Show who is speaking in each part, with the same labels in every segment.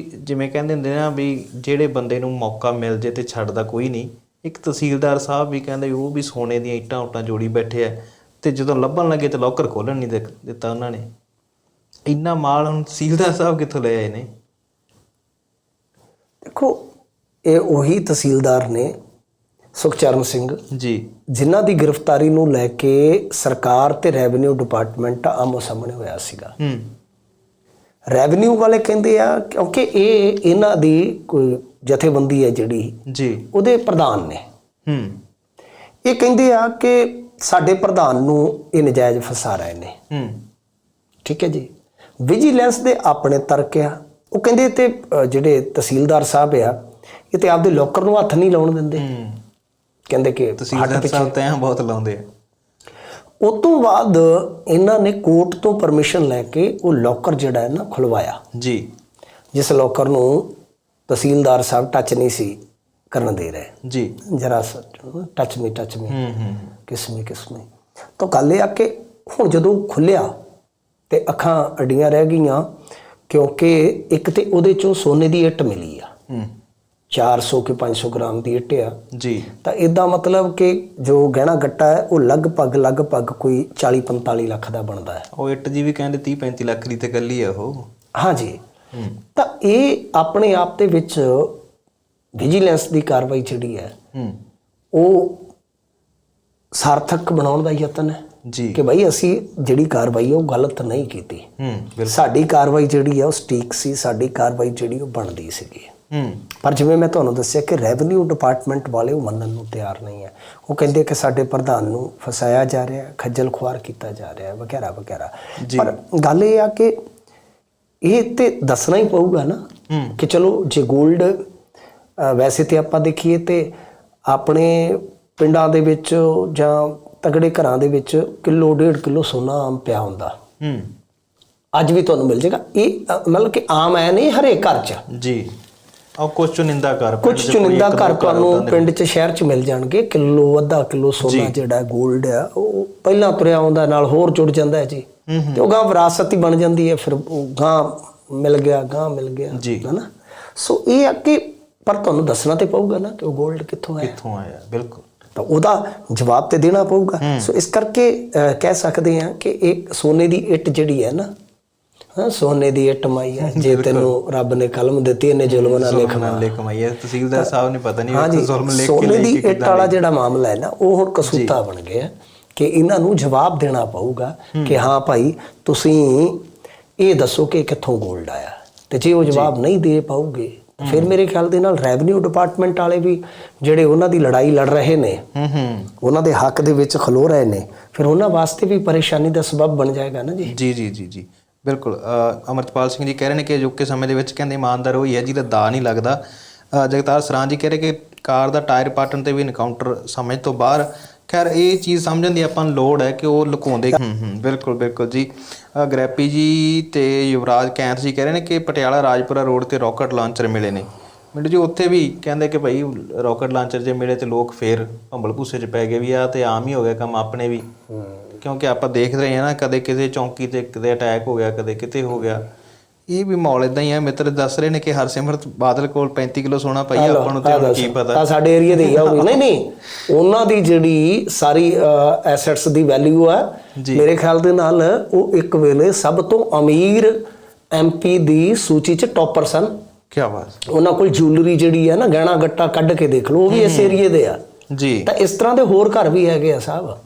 Speaker 1: ਜਿਵੇਂ ਕਹਿੰਦੇ ਹੁੰਦੇ ਨਾ ਵੀ ਜਿਹੜੇ ਬੰਦੇ ਨੂੰ ਮੌਕਾ ਮਿਲ ਜੇ ਤੇ ਛੱਡਦਾ ਕੋਈ ਨਹੀਂ ਇੱਕ ਤਹਿਸੀਲਦਾਰ ਸਾਹਿਬ ਵੀ ਕਹਿੰਦੇ ਉਹ ਵੀ ਸੋਨੇ ਦੀਆਂ ਇੱਟਾਂ ਉੱਟਾਂ ਜੋੜੀ ਬੈਠੇ ਆ ਤੇ ਜਦੋਂ ਲੱਭਣ ਲੱਗੇ ਤੇ ਲੋਕਰ ਖੋਲਣ ਨਹੀਂ ਦਿੱਤਾ ਉਹਨਾਂ ਨੇ। ਇੰਨਾ ਮਾਲ ਹੁਣ ਤਹਿਸੀਲਦਾਰ ਸਾਹਿਬ ਕਿੱਥੋਂ ਲੈ ਆਏ ਨੇ?
Speaker 2: ਦੇਖੋ ਇਹ ਉਹੀ ਤਹਿਸੀਲਦਾਰ ਨੇ ਸੁਖਚਰਨ ਸਿੰਘ
Speaker 1: ਜੀ।
Speaker 2: ਜਿਨ੍ਹਾਂ ਦੀ ਗ੍ਰਿਫਤਾਰੀ ਨੂੰ ਲੈ ਕੇ ਸਰਕਾਰ ਤੇ ਰੈਵਨਿਊ ਡਿਪਾਰਟਮੈਂਟ ਆਮੋ ਸਾਹਮਣੇ ਹੋਇਆ ਸੀਗਾ।
Speaker 1: ਹੂੰ।
Speaker 2: ਰੈਵਨਿਊ ਵਾਲੇ ਕਹਿੰਦੇ ਆ ਕਿਉਂਕਿ ਇਹ ਇਹਨਾਂ ਦੀ ਕੋਈ ਜਥੇਬੰਦੀ ਹੈ ਜਿਹੜੀ
Speaker 1: ਜੀ।
Speaker 2: ਉਹਦੇ ਪ੍ਰਧਾਨ ਨੇ।
Speaker 1: ਹੂੰ।
Speaker 2: ਇਹ ਕਹਿੰਦੇ ਆ ਕਿ ਸਾਡੇ ਪ੍ਰਧਾਨ ਨੂੰ ਇਹ ਨਜਾਇਜ਼ ਫਸਾ ਰਹੇ ਨੇ।
Speaker 1: ਹੂੰ।
Speaker 2: ਠੀਕ ਹੈ ਜੀ। ਵਿਜੀਲੈਂਸ ਦੇ ਆਪਣੇ ਤਰਕ ਆ। ਉਹ ਕਹਿੰਦੇ ਤੇ ਜਿਹੜੇ ਤਹਿਸੀਲਦਾਰ ਸਾਹਿਬ ਆ ਇਹ ਤੇ ਆਪਦੇ ਲੋਕਰ ਨੂੰ ਹੱਥ ਨਹੀਂ ਲਾਉਣ ਦਿੰਦੇ।
Speaker 1: ਹੂੰ।
Speaker 2: ਕਹਿੰਦੇ ਕਿ
Speaker 1: ਤਹਿਸੀਲਦਾਰ ਸਾਹਿਬ ਤਾਂ ਬਹੁਤ ਲਾਉਂਦੇ ਆ।
Speaker 2: ਉਸ ਤੋਂ ਬਾਅਦ ਇਹਨਾਂ ਨੇ ਕੋਰਟ ਤੋਂ ਪਰਮਿਸ਼ਨ ਲੈ ਕੇ ਉਹ ਲੋਕਰ ਜਿਹੜਾ ਹੈ ਨਾ ਖੁਲਵਾਇਆ।
Speaker 1: ਜੀ।
Speaker 2: ਜਿਸ ਲੋਕਰ ਨੂੰ ਤਹਿਸੀਲਦਾਰ ਸਾਹਿਬ ਟੱਚ ਨਹੀਂ ਸੀ ਕਰਨ ਦੇ ਰਹੇ।
Speaker 1: ਜੀ।
Speaker 2: ਜਰਾ ਟੱਚ ਮੀ ਟੱਚ ਮੀ
Speaker 1: ਹੂੰ ਹੂੰ
Speaker 2: ਕਿਸਮੀ ਕਿਸਮੀ ਤਾਂ ਗੱਲ ਇਹ ਆ ਕਿ ਹੁਣ ਜਦੋਂ ਖੁੱਲਿਆ ਤੇ ਅੱਖਾਂ ਅੱਡੀਆਂ ਰਹਿ ਗਈਆਂ ਕਿਉਂਕਿ ਇੱਕ ਤੇ ਉਹਦੇ ਚੋਂ ਸੋਨੇ ਦੀ ਇੱਟ ਮਿਲੀ ਆ।
Speaker 1: ਹੂੰ।
Speaker 2: 400 ਕਿ 500 ਗ੍ਰਾਮ ਦੀ ਇੱਟ ਆ।
Speaker 1: ਜੀ।
Speaker 2: ਤਾਂ ਇਦਾਂ ਮਤਲਬ ਕਿ ਜੋ ਗਹਿਣਾ ਗੱਟਾ ਹੈ ਉਹ ਲਗਭਗ ਲਗਭਗ ਕੋਈ 40 45 ਲੱਖ ਦਾ ਬਣਦਾ ਹੈ।
Speaker 1: ਉਹ ਇੱਟ ਜੀ ਵੀ ਕਹਿੰਦੇ 30 35 ਲੱਖ ਦੀ ਤੇ ਗੱਲੀ ਆ ਉਹ।
Speaker 2: ਹਾਂਜੀ ਤਾਂ ਇਹ ਆਪਣੇ ਆਪ ਦੇ ਵਿੱਚ ਵਿਜੀਲੈਂਸ ਦੀ ਕਾਰਵਾਈ ਜਿਹੜੀ ਹੈ ਉਹ ਸਾਰਥਕ ਬਣਾਉਣ ਦਾ ਯਤਨ ਹੈ
Speaker 1: ਜੀ।
Speaker 2: ਕਿ ਭਾਈ ਅਸੀਂ ਜਿਹੜੀ ਕਾਰਵਾਈ ਉਹ ਗਲਤ ਨਹੀਂ ਕੀਤੀ। ਸਾਡੀ ਕਾਰਵਾਈ ਜਿਹੜੀ ਹੈ ਉਹ ਸਟੀਕ ਸੀ। ਸਾਡੀ ਕਾਰਵਾਈ ਜਿਹੜੀ ਉਹ ਬਣਦੀ ਸੀਗੀ। ਪਰ ਜਿਵੇਂ ਮੈਂ ਤੁਹਾਨੂੰ ਦੱਸਿਆ ਕਿ ਰੈਵਨਿਊ ਡਿਪਾਰਟਮੈਂਟ ਵਾਲੇ ਉਹ ਮੰਨਣ ਨੂੰ ਤਿਆਰ ਨਹੀਂ ਹੈ। ਉਹ ਕਹਿੰਦੇ ਕਿ ਸਾਡੇ ਪ੍ਰਧਾਨ ਨੂੰ ਫਸਾਇਆ ਜਾ ਰਿਹਾ ਹੈ ਖੱਜਲ ਖੁਆਰ ਕੀਤਾ ਜਾ ਰਿਹਾ ਹੈ ਵਗੈਰਾ। ਵਗੈਰਾ। ਪਰ ਗੱਲ ਇਹ ਆ ਕਿ ਇਹ ਤੇ ਦੱਸਣਾ ਹੀ ਪਊਗਾ ਨਾ ਕਿ ਚਲੋ ਜੇ 골ਡ ਵੈਸੇ ਤੇ ਆਪਾਂ ਦੇਖੀਏ ਤੇ ਆਪਣੇ ਪਿੰਡਾਂ ਦੇ ਵਿੱਚ ਜਾਂ ਤਗੜੇ ਘਰਾਂ ਦੇ ਵਿੱਚ ਕਿਲੋ ਡੇਢ ਕਿਲੋ ਸੋਨਾ ਆਮ ਪਿਆ ਹੁੰਦਾ।
Speaker 1: ਹੂੰ।
Speaker 2: ਅੱਜ ਵੀ ਤੁਹਾਨੂੰ ਮਿਲ ਜਾਏਗਾ ਇਹ ਮਤਲਬ ਕਿ ਆਮ ਐ ਨਹੀਂ ਹਰੇਕ ਘਰ 'ਚ।
Speaker 1: ਜੀ। ਉਹ ਕੁਝ ਚੁਣਿੰਦਾ ਕਰ
Speaker 2: ਕੁਝ ਚੁਣਿੰਦਾ ਘਰ ਤੁਹਾਨੂੰ ਪਿੰਡ 'ਚ ਸ਼ਹਿਰ 'ਚ ਮਿਲ ਜਾਣਗੇ। ਕਿਲੋ ਅੱਧਾ ਕਿਲੋ ਸੋਨਾ ਜਿਹੜਾ 골ਡ ਆ ਉਹ ਪਹਿਲਾਂ ਤੁਰਿਆ ਆਉਂਦਾ ਨਾਲ ਹੋਰ ਜੁੜ ਜਾਂਦਾ ਹੈ ਜੀ। ਤੇ ਉਹ ਗਾਂ ਵਿਰਾਸਤ ਹੀ ਬਣ ਜਾਂਦੀ ਹੈ ਫਿਰ ਉਹ ਗਾਂ ਮਿਲ ਗਿਆ ਗਾਂ ਮਿਲ ਗਿਆ। ਹਨਾ ਸੋ ਇਹ ਆ ਕਿ ਪਰ ਤੁਹਾਨੂੰ ਦੱਸਣਾ ਤੇ ਪਊਗਾ ਨਾ ਕਿ ਉਹ 골ਡ ਕਿੱਥੋਂ ਆਇਆ।
Speaker 1: ਕਿੱਥੋਂ ਆਇਆ? ਬਿਲਕੁਲ।
Speaker 2: ਤਾਂ ਉਹਦਾ ਜਵਾਬ ਤੇ ਦੇਣਾ ਪਊਗਾ। ਸੋ ਇਸ ਕਰਕੇ ਕਹਿ ਸਕਦੇ ਹਾਂ ਕਿ ਇੱਕ ਸੋਨੇ ਦੀ ਇੱਟ ਜਿਹੜੀ ਹੈ ਨਾ ਹਾਂ ਸੋਨੇ ਦੀ ਇੱਟ ਮਾਈ ਹੈ ਜੇ ਤੈਨੂੰ ਰੱਬ ਨੇ ਕਲਮ ਦਿੱਤੀ ਇਹਨੇ ਜ਼ੁਲਮ ਨਾਲ ਲਿਖ
Speaker 1: ਜ਼ੁਲਮ ਲੈ ਕਮਾਈ ਹੈ ਤਹਿਸੀਲਦਾਰ ਸਾਹਿਬ ਨੇ ਪਤਾ ਨਹੀਂ ਉਹ ਜ਼ੁਲਮ ਲੈ ਕੇ
Speaker 2: ਸੋਨੇ ਦੀ ਇੱਟ ਵਾਲਾ ਜਿਹੜਾ ਮਾਮਲਾ ਹੈ ਨਾ ਉਹ ਹੁਣ ਕਸੂਤਾ ਬਣ ਗਿਆ ਕਿ ਇਹਨਾਂ ਨੂੰ ਜਵਾਬ ਦੇਣਾ ਪਊਗਾ ਕਿ ਹਾਂ ਭਾਈ ਤੁਸੀਂ ਇਹ ਦੱਸੋ ਕਿ ਕਿੱਥੋਂ 골ਡ ਆਇਆ? ਤੇ ਜੇ ਉਹ ਜਵਾਬ ਨਹੀਂ ਦੇ ਪਾਉਗੇ ਫਿਰ ਮੇਰੇ ਖਿਆਲ ਦੇ ਨਾਲ ਰੈਵਨਿਊ ਡਿਪਾਰਟਮੈਂਟ ਵਾਲੇ ਵੀ ਜਿਹੜੇ ਉਹਨਾਂ ਦੀ ਲੜਾਈ ਲੜ ਰਹੇ ਨੇ
Speaker 1: ਹੂੰ ਹੂੰ।
Speaker 2: ਉਹਨਾਂ ਦੇ ਹੱਕ ਦੇ ਵਿੱਚ ਖਲੋ ਰਹੇ ਨੇ ਫਿਰ ਉਹਨਾਂ ਵਾਸਤੇ ਵੀ ਪਰੇਸ਼ਾਨੀ ਦਾ ਸਬਬ ਬਣ ਜਾਏਗਾ ਨਾ ਜੀ
Speaker 1: ਜੀ ਜੀ ਜੀ। ਬਿਲਕੁਲ ਅਮਰਤਪਾਲ ਸਿੰਘ ਜੀ ਕਹਿ ਰਹੇ ਨੇ ਕਿ ਅਜੋਕੇ ਸਮੇਂ ਦੇ ਵਿੱਚ ਕਹਿੰਦੇ ਇਮਾਨਦਾਰ ਹੋਈ ਹੈ ਜਿਹਦਾ ਦਾ ਨਹੀਂ ਲੱਗਦਾ। ਜਗਤਾਰ ਸਰਾਂ ਜੀ ਕਹਿ ਰਹੇ ਕਿ ਕਾਰ ਦਾ ਟਾਇਰ ਪਾਟਣ ਤੇ ਵੀ ਇਨਕਾਊਂਟਰ ਸਮਝ ਤੋਂ ਬਾਹਰ। ਖੈਰ ਇਹ ਚੀਜ਼ ਸਮਝਣ ਦੀ ਆਪਾਂ ਨੂੰ ਲੋੜ ਹੈ ਕਿ ਉਹ ਲੁਕਾਉਂਦੇ ਹੂੰ ਹੂੰ। ਬਿਲਕੁਲ ਬਿਲਕੁਲ ਜੀ। ਗ੍ਰੈਪੀ ਜੀ ਤੇ ਯੁਵਰਾਜ ਕੈਂਥ ਜੀ ਕਹਿ ਰਹੇ ਨੇ ਕਿ ਪਟਿਆਲਾ ਰਾਜਪੁਰਾ ਰੋਡ ਤੇ ਰਾਕਟ ਲਾਂਚਰ ਮਿਲੇ ਨੇ। ਮਿੰਟੂ ਜੀ ਉੱਥੇ ਵੀ ਕਹਿੰਦੇ ਕਿ ਭਾਈ ਰਾਕਟ ਲਾਂਚਰ ਜੇ ਮਿਲੇ ਤੇ ਲੋਕ ਫੇਰ ਭੰਬਲ ਭੂਸੇ 'ਚ ਪੈ ਗਏ ਵੀ ਆ ਤੇ ਆਮ ਹੀ ਹੋ ਗਿਆ ਕੰਮ ਆਪਣੇ ਵੀ। ਕਿਉਂਕਿ ਆਪਾਂ ਦੇਖ ਰਹੇ ਹਾਂ ਨਾ ਕਦੇ ਕਿਸੇ ਚੌਂਕੀ ਤੇ ਕਿਤੇ ਅਟੈਕ ਹੋ ਗਿਆ ਕਦੇ ਕਿਤੇ ਹੋ ਗਿਆ। ਇਹ ਵੀ ਮਾਹੌਲ ਇਦਾਂ ਹੀ ਆ। ਮਿੱਤਰ ਦੱਸ ਰਹੇ ਨੇ ਕਿ ਹਰਸਿਮਰਤ ਬਾਦਲ ਕੋਲ 35 ਕਿਲੋ ਸੋਨਾ ਪਈ ਆ, ਆਪਾਂ ਨੂੰ ਤੇ ਕੀ ਪਤਾ।
Speaker 2: ਆ ਸਾਡੇ ਏਰੀਆ ਦੇ ਹੀ ਆ। ਨਹੀਂ ਨਹੀਂ ਉਹਨਾਂ ਦੀ ਜਿਹੜੀ ਸਾਰੀ ਐਸੈਟਸ ਦੀ ਵੈਲਿਊ ਆ ਮੇਰੇ ਖਿਆਲ ਦੇ ਨਾਲ ਉਹ ਇੱਕ ਵੇਲੇ ਸਭ ਤੋਂ ਅਮੀਰ ਐਮਪੀ ਦੀ ਸੂਚੀ 'ਚ ਟੌਪਰ ਸਨ।
Speaker 1: ਕੀ ਬਾਤ
Speaker 2: ਉਹਨਾਂ ਕੋਲ ਜੁਐਲਰੀ ਜਿਹੜੀ ਹੈ ਨਾ ਗਹਿਣਾ ਗੱਟਾ ਕੱਢ ਕੇ ਦੇਖ ਲਓ ਉਹ ਵੀ ਇਸ ਏਰੀਏ ਦੇ ਆ।
Speaker 1: ਜੀ।
Speaker 2: ਤਾਂ ਇਸ ਤਰ੍ਹਾਂ ਦੇ ਹੋਰ ਘਰ ਵੀ ਹੈਗੇ ਆ ਸਾਹਿਬ।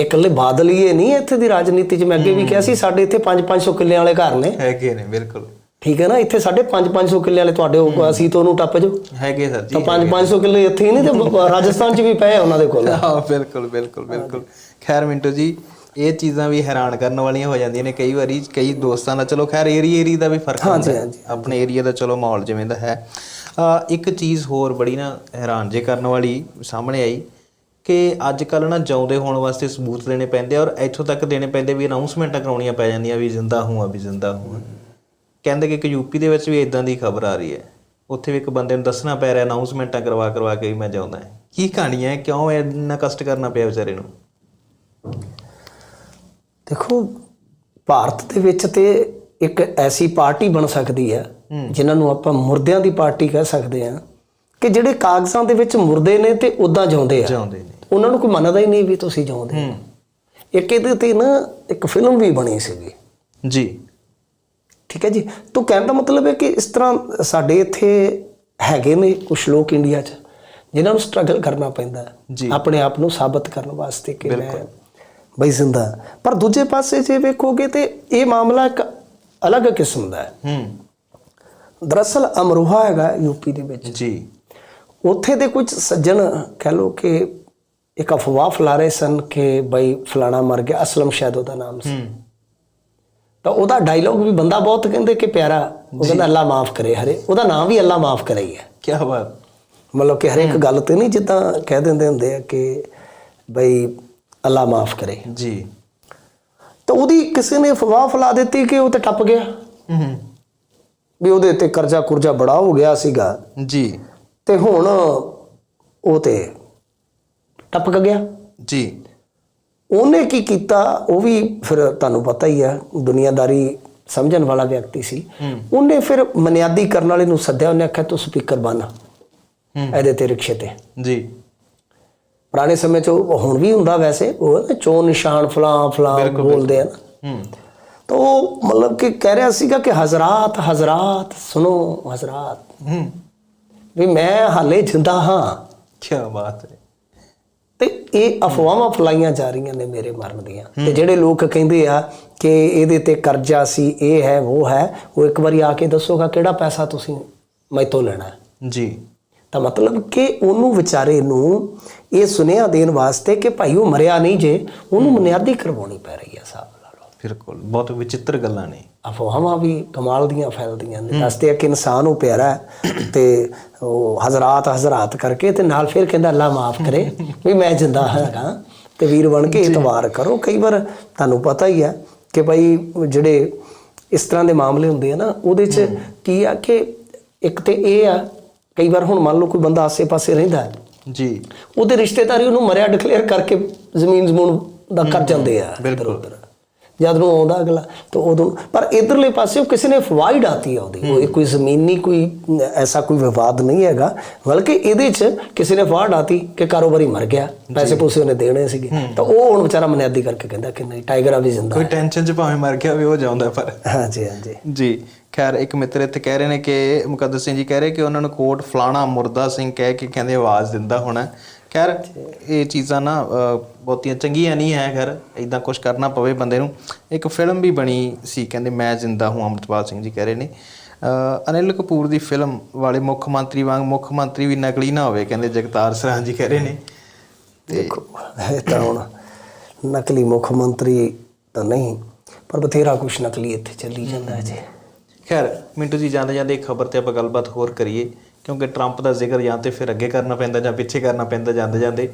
Speaker 2: ਇਕੱਲੇ ਬਾਦਲ ਹੀ ਨਹੀਂ ਇੱਥੇ ਦੀ ਰਾਜਨੀਤੀ 'ਚ? ਮੈਂ ਅੱਗੇ ਵੀ ਕਿਹਾ ਸੀ ਸਾਡੇ ਇੱਥੇ 5-500 ਕਿੱਲੇ ਵਾਲੇ ਘਰ ਨੇ।
Speaker 1: ਹੈਗੇ ਨੇ ਬਿਲਕੁਲ।
Speaker 2: ਠੀਕ ਹੈ ਨਾ? ਇੱਥੇ ਸਾਡੇ 5-500 ਕਿੱਲੇ ਵਾਲੇ ਤੁਹਾਡੇ ਅਸੀਂ ਤੋਂ ਉਹਨੂੰ ਟੱਪ ਜਾਓ।
Speaker 1: ਹੈਗੇ ਸਰ ਜੀ
Speaker 2: ਤਾਂ 5-500 ਕਿੱਲੇ ਇੱਥੇ ਹੀ ਨਹੀਂ ਤੇ ਰਾਜਸਥਾਨ 'ਚ ਵੀ ਪਏ ਉਹਨਾਂ ਦੇ ਕੋਲ।
Speaker 1: ਹਾਂ ਬਿਲਕੁਲ ਬਿਲਕੁਲ ਬਿਲਕੁਲ। ਖੈਰ ਮਿੰਟੂ ਜੀ ਇਹ ਚੀਜ਼ਾਂ ਵੀ ਹੈਰਾਨ ਕਰਨ ਵਾਲੀਆਂ ਹੋ ਜਾਂਦੀਆਂ ਨੇ। ਕਈ ਵਾਰੀ ਕਈ ਦੋਸਤਾਂ ਦਾ ਚਲੋ ਖੈਰ ਏਰੀਆ ਏਰੀਆ ਦਾ ਵੀ ਫ਼ਰਕ ਹੁੰਦਾ। ਹੈ ਆਪਣੇ ਏਰੀਆ ਦਾ ਚਲੋ ਮਾਹੌਲ ਜਿਵੇਂ ਦਾ ਹੈ। ਇੱਕ ਚੀਜ਼ ਹੋਰ ਬੜੀ ਨਾ ਹੈਰਾਨ ਜੇ ਕਰਨ ਵਾਲੀ ਸਾਹਮਣੇ ਆਈ। ਕਿ ਅੱਜ ਕੱਲ ਨਾ ਜਿਉਂਦੇ ਹੋਣ ਵਾਸਤੇ ਸਬੂਤ ਦੇਣੇ ਪੈਂਦੇ ਆ ਔਰ ਇੱਥੋਂ ਤੱਕ ਦੇਣੇ ਪੈਂਦੇ ਵੀ ਅਨਾਉਂਸਮੈਂਟਾਂ ਕਰਾਉਣੀਆਂ ਪੈ ਜਾਂਦੀਆਂ ਵੀ ਜ਼ਿੰਦਾ ਹੂੰ ਆ ਵੀ ਜ਼ਿੰਦਾ ਹੂੰ ਆ। ਕਹਿੰਦੇ ਕਿ ਇੱਕ ਯੂਪੀ ਦੇ ਵਿੱਚ ਵੀ ਇਦਾਂ ਦੀ ਖਬਰ ਆ ਰਹੀ ਹੈ। ਉੱਥੇ ਵੀ ਇੱਕ ਬੰਦੇ ਨੂੰ ਦੱਸਣਾ ਪੈ ਰਿਹਾ ਅਨਾਉਂਸਮੈਂਟਾਂ ਕਰਵਾ ਕਰਵਾ ਕੇ ਮੈਂ ਜਾਉਂਦਾ ਹਾਂ। ਕੀ ਕਹਾਣੀ ਹੈ? ਕਿਉਂ ਇੰਨਾ ਕਸ਼ਟ ਕਰਨਾ ਪਿਆ ਵਿਚਾਰੇ ਨੂੰ?
Speaker 2: ਦੇਖੋ ਭਾਰਤ ਦੇ ਵਿੱਚ ਤੇ ਇੱਕ ਐਸੀ ਪਾਰਟੀ ਬਣ ਸਕਦੀ ਹੈ ਜਿਨ੍ਹਾਂ ਨੂੰ ਆਪਾਂ ਮੁਰਦਿਆਂ ਦੀ ਪਾਰਟੀ ਕਹਿ ਸਕਦੇ ਹਾਂ ਕਿ ਜਿਹੜੇ ਕਾਗਜ਼ਾਂ ਦੇ ਵਿੱਚ ਮੁਰਦੇ ਨੇ ਤੇ ਉਦਾਂ ਜਿਉਂਦੇ ਆ।
Speaker 1: ਚਾਹੁੰਦੇ ਨੇ।
Speaker 2: ਉਹਨਾਂ ਨੂੰ ਕੋਈ ਮੰਨਦਾ ਹੀ ਨਹੀਂ ਵੀ ਤੁਸੀਂ ਜਿਉਂਦੇ ਹੋ। ਇੱਕ ਇਹਦੇ ਤੇ ਨਾ ਇੱਕ ਫਿਲਮ ਵੀ ਬਣੀ ਸੀਗੀ।
Speaker 1: ਜੀ।
Speaker 2: ਠੀਕ ਹੈ ਜੀ? ਤੋਂ ਕਹਿਣ ਦਾ ਮਤਲਬ ਹੈ ਕਿ ਇਸ ਤਰ੍ਹਾਂ ਸਾਡੇ ਇੱਥੇ ਹੈਗੇ ਨੇ ਕੁਝ ਲੋਕ ਇੰਡੀਆ 'ਚ ਜਿਨ੍ਹਾਂ ਨੂੰ ਸਟਰਗਲ ਕਰਨਾ ਪੈਂਦਾ ਹੈ। ਆਪਣੇ ਆਪ ਨੂੰ ਸਾਬਤ ਕਰਨ ਵਾਸਤੇ ਕਿ ਮੈਂ ਬਈ ਜ਼ਿੰਦਾ। ਪਰ ਦੂਜੇ ਪਾਸੇ ਜੇ ਵੇਖੋਗੇ ਤੇ ਇਹ ਮਾਮਲਾ ਇੱਕ ਅਲੱਗ ਕਿਸਮ ਦਾ ਹੈ।
Speaker 1: ਹੂੰ।
Speaker 2: ਦਰਅਸਲ ਅਮਰੋਹਾ ਹੈਗਾ ਯੂਪੀ ਦੇ ਵਿੱਚ।
Speaker 1: ਜੀ।
Speaker 2: ਉੱਥੇ ਦੇ ਕੁਝ ਸੱਜਣ ਕਹਿ ਲੋ ਕਿ ਇੱਕ ਅਫਵਾਹ ਫੈਲਾ ਰਹੇ ਸਨ ਕਿ ਬਈ ਫਲਾਣਾ ਮਰ ਗਿਆ ਅਸਲਮ ਸ਼ਾਇਦ ਉਹਦਾ ਨਾਮ ਸੀ। ਤਾਂ ਉਹਦਾ ਡਾਇਲੋਗ ਵੀ ਬੰਦਾ ਬਹੁਤ ਕਹਿੰਦੇ ਕਿ ਪਿਆਰਾ ਉਹ ਕਹਿੰਦਾ ਅੱਲਾ ਮਾਫ ਕਰੇ ਹਰੇ ਉਹਦਾ ਨਾਮ ਵੀ ਅੱਲਾ ਮਾਫ ਕਰੇ ਹੀ ਹੈ।
Speaker 1: ਕੀ ਬਾਤ।
Speaker 2: ਮਤਲਬ ਕਿ ਹਰੇਕ ਗੱਲ ਤੇ ਨਹੀਂ ਜਿੱਦਾਂ ਕਹਿ ਦਿੰਦੇ ਹੁੰਦੇ ਆ ਕਿ ਬਈ ਅੱਲਾ ਮਾਫ ਕਰੇ।
Speaker 1: ਜੀ।
Speaker 2: ਤਾਂ ਉਹਦੀ ਕਿਸੇ ਨੇ ਅਫਵਾਹ ਫੈਲਾ ਦਿੱਤੀ ਕਿ ਉਹ ਤੇ ਟੱਪ ਗਿਆ?
Speaker 1: ਹੂੰ।
Speaker 2: ਵੀ ਉਹਦੇ ਤੇ ਕਰਜ਼ਾ ਕੁਰਜ਼ਾ ਬੜਾ ਹੋ ਗਿਆ ਸੀਗਾ।
Speaker 1: ਜੀ।
Speaker 2: ਤੇ ਹੁਣ ਉਹ ਤੇ ਟਪਕ ਗਿਆ।
Speaker 1: ਜੀ।
Speaker 2: ਉਹਨੇ ਕੀ ਕੀਤਾ? ਉਹ ਵੀ ਫਿਰ ਤੁਹਾਨੂੰ ਪਤਾ ਹੀ ਆ ਦੁਨੀਆਦਾਰੀ ਸਮਝਣ ਵਾਲਾ ਵਿਅਕਤੀ ਸੀ। ਉਹਨੇ ਫਿਰ ਮਨਿਆਦੀ ਕਰਨ ਵਾਲੇ ਨੂੰ ਸੱਦਿਆ ਉਹਨੇ ਆਖਿਆ ਤੂੰ ਸਪੀਕਰ ਬਣ ਇਹਦੇ ਤੇ ਰਿਕਸ਼ੇ ਤੇ।
Speaker 1: ਜੀ।
Speaker 2: ਪੁਰਾਣੇ ਸਮੇਂ 'ਚ ਉਹ ਹੁਣ ਵੀ ਹੁੰਦਾ ਵੈਸੇ ਉਹ ਚੋਣ ਨਿਸ਼ਾਨ ਫਲਾਂ ਫਲਾਂ ਬੋਲਦੇ ਆ ਨਾ।
Speaker 1: ਹੂੰ।
Speaker 2: ਤਾਂ ਉਹ ਮਤਲਬ ਕਿ ਕਹਿ ਰਿਹਾ ਸੀਗਾ ਕਿ ਹਜ਼ਰਤ ਹਜ਼ਰਤ ਸੁਣੋ ਹਜ਼ਰਤ।
Speaker 1: ਹੂੰ।
Speaker 2: ਵੀ ਮੈਂ ਹਾਲੇ ਜਿੰਦਾ ਹਾਂ।
Speaker 1: ਕੀ ਬਾਤ ਹੈ।
Speaker 2: ਇਹ ਅਫਵਾਹਾਂ ਫਲਾਈਆਂ ਜਾ ਰਹੀਆਂ ਨੇ ਮੇਰੇ ਮਰਨ ਦੀਆਂ। ਤੇ ਜਿਹੜੇ ਲੋਕ ਕਹਿੰਦੇ ਆ ਕਿ ਇਹਦੇ ਤੇ ਕਰਜ਼ਾ ਸੀ ਇਹ ਹੈ ਉਹ ਹੈ ਉਹ ਇੱਕ ਵਾਰੀ ਆ ਕੇ ਦੱਸੋਗਾ ਕਿਹੜਾ ਪੈਸਾ ਤੁਸੀਂ ਮੈਥੋਂ ਲੈਣਾ।
Speaker 1: ਜੀ।
Speaker 2: ਤਾਂ ਮਤਲਬ ਕਿ ਉਹਨੂੰ ਵਿਚਾਰੇ ਨੂੰ ਇਹ ਸੁਨੇਹਾ ਦੇਣ ਵਾਸਤੇ ਕਿ ਭਾਈ ਉਹ ਮਰਿਆ ਨਹੀਂ ਜੇ ਉਹਨੂੰ ਮਨਿਆਦੀ ਕਰਵਾਉਣੀ ਪੈ ਰਹੀ ਹੈ ਸਾਹਿਬ ਲਾ ਲਓ।
Speaker 1: ਬਿਲਕੁਲ ਬਹੁਤ ਵਿਚਿੱਤਰ ਗੱਲਾਂ ਨੇ।
Speaker 2: ਅਫਵਾਹਾਂ ਵੀ ਕਮਾਲ ਦੀਆਂ ਫੈਲਦੀਆਂ ਨੇ। ਦੱਸਦੇ ਆ ਕਿ ਇਨਸਾਨ ਉਹ ਪਿਆਰਾ ਤੇ ਉਹ ਹਜ਼ਰਤ ਹਜ਼ਰਤ ਕਰਕੇ ਤੇ ਨਾਲ ਫਿਰ ਕਹਿੰਦਾ ਅੱਲਾ ਮਾਫ ਕਰੇ ਵੀ ਮੈਂ ਜਿੰਦਾ ਹੈਗਾ ਤੇ ਵੀਰ ਬਣ ਕੇ ਇਤਵਾਰ ਕਰੋ। ਕਈ ਵਾਰ ਤੁਹਾਨੂੰ ਪਤਾ ਹੀ ਹੈ ਕਿ ਭਾਈ ਜਿਹੜੇ ਇਸ ਤਰ੍ਹਾਂ ਦੇ ਮਾਮਲੇ ਹੁੰਦੇ ਆ ਨਾ ਉਹਦੇ 'ਚ ਕੀ ਆ ਕਿ ਇੱਕ ਤੇ ਇਹ ਆ ਕਈ ਵਾਰ ਹੁਣ ਮੰਨ ਲਓ ਕੋਈ ਬੰਦਾ ਆਸੇ-ਪਾਸੇ ਰਹਿੰਦਾ
Speaker 1: ਜੀ।
Speaker 2: ਉਹਦੇ ਰਿਸ਼ਤੇਦਾਰੀ ਉਹਨੂੰ ਮਰਿਆ ਡਿਕਲੇਅਰ ਕਰਕੇ ਜ਼ਮੀਨ ਜ਼ਮੂਨ ਦਾ ਕਰ ਜਾਂਦੇ ਆ ਉੱਧਰ ਜਦ ਨੂੰ ਆਉਂਦਾ ਅਗਲਾ ਤਾਂ ਉਦੋਂ ਪਰ ਇਧਰਲੇ ਪਾਸੇ ਕਿਸੇ ਨੇ ਅਫਵਾਹ ਹੀ ਡਾਤੀ ਆ ਉਹਦੀ। ਉਹ ਕੋਈ ਜ਼ਮੀਨੀ ਕੋਈ ਐਸਾ ਕੋਈ ਵਿਵਾਦ ਨਹੀਂ ਹੈਗਾ ਬਲਕਿ ਇਹਦੇ 'ਚ ਕਿਸੇ ਨੇ ਅਫਵਾਹ ਡਾਤੀ ਕਿ ਕਾਰੋਬਾਰੀ ਮਰ ਗਿਆ ਪੈਸੇ ਪੂਸੇ ਉਹਨੇ ਦੇਣੇ ਸੀਗੇ। ਤਾਂ ਉਹ ਹੁਣ ਵਿਚਾਰਾ ਮਨਿਆਦੀ ਕਰਕੇ ਕਹਿੰਦਾ ਕਿ ਨਹੀਂ ਟਾਈਗਰ ਆ ਵੀ ਜ਼ਿੰਦਾ
Speaker 1: ਕੋਈ ਟੈਨਸ਼ਨ ਚ ਭਾਵੇਂ ਮਰ ਗਿਆ ਵੀ ਉਹ ਜਾਉਂਦਾ ਪਰ।
Speaker 2: ਹਾਂਜੀ ਹਾਂਜੀ।
Speaker 1: ਜੀ ਖੈਰ ਇੱਕ ਮਿੱਤਰ ਇੱਥੇ ਕਹਿ ਰਹੇ ਨੇ ਕਿ ਮੁਕੱਦਰ ਸਿੰਘ ਜੀ ਕਹਿ ਰਹੇ ਕਿ ਉਹਨਾਂ ਨੂੰ ਕੋਟ ਫਲਾਣਾ ਮੁਰਦਾ ਸਿੰਘ ਕਹਿ ਕੇ ਕਹਿੰਦੇ ਆਵਾਜ਼ ਦਿੰਦਾ ਹੋਣਾ। ਖੈਰ ਇਹ ਚੀਜ਼ਾਂ ਨਾ ਬਹੁਤੀਆਂ ਚੰਗੀਆਂ ਨਹੀਂ ਹੈ ਖੈਰ ਇਦਾਂ ਕੁਝ ਕਰਨਾ ਪਵੇ ਬੰਦੇ ਨੂੰ। ਇੱਕ ਫਿਲਮ ਵੀ ਬਣੀ ਸੀ ਕਹਿੰਦੇ ਮੈਂ ਜ਼ਿੰਦਾ ਹੂੰ ਅਮਰਤਪਾਲ ਸਿੰਘ ਜੀ ਕਹਿ ਰਹੇ ਨੇ। ਅਨਿਲ ਕਪੂਰ ਦੀ ਫਿਲਮ ਵਾਲੇ ਮੁੱਖ ਮੰਤਰੀ ਵਾਂਗ ਮੁੱਖ ਮੰਤਰੀ ਵੀ ਨਕਲੀ ਨਾ ਹੋਵੇ ਕਹਿੰਦੇ ਜਗਤਾਰ ਸਰਾਂ ਜੀ ਕਹਿ ਰਹੇ ਨੇ।
Speaker 2: ਦੇਖੋ ਇਹ ਤਾਂ ਹੁਣ ਨਕਲੀ ਮੁੱਖ ਮੰਤਰੀ ਤਾਂ ਨਹੀਂ ਪਰ ਬਥੇਰਾ ਕੁਛ ਨਕਲੀ ਇੱਥੇ ਚੱਲੀ ਜਾਂਦਾ ਜੀ
Speaker 1: ਖੈਰ ਮਿੰਟੂ ਜੀ ਜਾਂਦੇ ਜਾਂਦੇ ਖਬਰ ਤੇ ਆਪਾਂ ਗੱਲਬਾਤ ਹੋਰ ਕਰੀਏ। ਕਿਉਂਕਿ ਟਰੰਪ ਦਾ ਜ਼ਿਕਰ ਜਾਂ ਤੇ ਫਿਰ ਅੱਗੇ ਕਰਨਾ ਪੈਂਦਾ ਜਾਂ ਪਿੱਛੇ ਕਰਨਾ ਪੈਂਦਾ ਜਾਂਦੇ ਜਾਂਦੇ